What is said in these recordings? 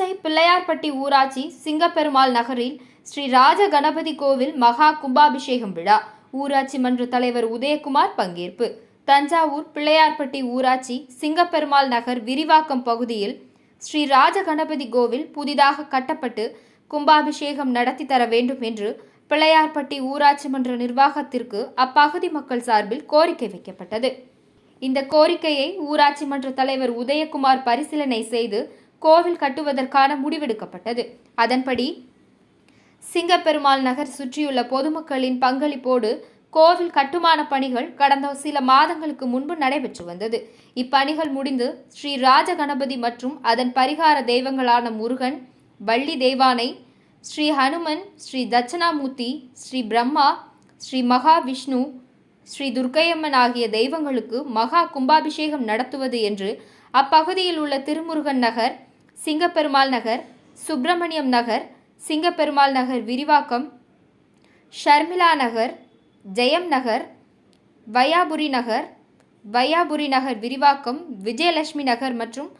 தஞ்சை பிள்ளையார்பட்டி ஊராட்சி சிங்கப்பெருமாள் நகரில் ஸ்ரீ ராஜ கணபதி கோவில் மகா கும்பாபிஷேகம் விழா. ஊராட்சி மன்ற தலைவர் உதயகுமார் பங்கேற்பு. தஞ்சாவூர் பிள்ளையார்பட்டி ஊராட்சி சிங்கப்பெருமாள் நகர் விரிவாக்கம் பகுதியில் ஸ்ரீ ராஜ கணபதி கோவில் புதிதாக கட்டப்பட்டு கும்பாபிஷேகம் நடத்தி தர வேண்டும் என்று பிள்ளையார்பட்டி ஊராட்சி மன்ற நிர்வாகத்திற்கு அப்பகுதி மக்கள் சார்பில் கோரிக்கை வைக்கப்பட்டது. இந்த கோரிக்கையை ஊராட்சி மன்ற தலைவர் உதயகுமார் பரிசீலனை செய்து கோவில் கட்டுவதற்கான முடிவெடுக்கப்பட்டது. அதன்படி சிங்கப்பெருமாள் நகர் சுற்றியுள்ள பொதுமக்களின் பங்களிப்போடு கோவில் கட்டுமான பணிகள் கடந்த சில மாதங்களுக்கு முன்பு நடைபெற்று வந்தது. இப்பணிகள் முடிந்து ஸ்ரீ ராஜ கணபதி மற்றும் அதன் பரிகார தெய்வங்களான முருகன் வள்ளி தெய்வானை ஸ்ரீ ஹனுமன் ஸ்ரீ தட்சணாமூர்த்தி ஸ்ரீ பிரம்மா ஸ்ரீ மகாவிஷ்ணு ஸ்ரீ துர்க்கையம்மன் ஆகிய தெய்வங்களுக்கு மகா கும்பாபிஷேகம் நடத்துவது என்று அப்பகுதியில் உள்ள திருமுருகன் நகர் சிங்கப்பெருமாள் நகர் சுப்பிரமணியம் நகர் சிங்கப்பெருமாள் நகர் விரிவாக்கம் ஷர்மிளா நகர் ஜெயம் நகர் வையாபுரி நகர் வையாபுரி நகர் விரிவாக்கம் விஜயலட்சுமி நகர் மற்றும்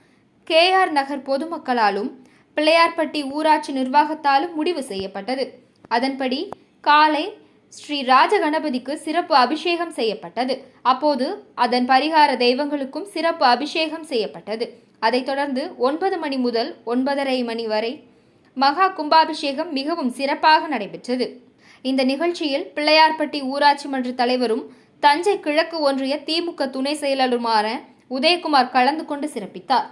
கேஆர் நகர் பொதுமக்களாலும் பிள்ளையார்பட்டி ஊராட்சி நிர்வாகத்தாலும் முடிவு செய்யப்பட்டது. அதன்படி காலை ஸ்ரீ ராஜகணபதிக்கு சிறப்பு அபிஷேகம் செய்யப்பட்டது. அப்போது அதன் பரிகார தெய்வங்களுக்கும் சிறப்பு அபிஷேகம் செய்யப்பட்டது. அதைத் தொடர்ந்து ஒன்பது மணி முதல் ஒன்பதரை மணி வரை மகா கும்பாபிஷேகம் மிகவும் சிறப்பாக நடைபெற்றது. இந்த நிகழ்ச்சியில் பிள்ளையார்பட்டி ஊராட்சி மன்ற தலைவரும் தஞ்சை கிழக்கு ஒன்றிய திமுக துணை செயலருமான உதயகுமார் கலந்து கொண்டு சிறப்பித்தார்.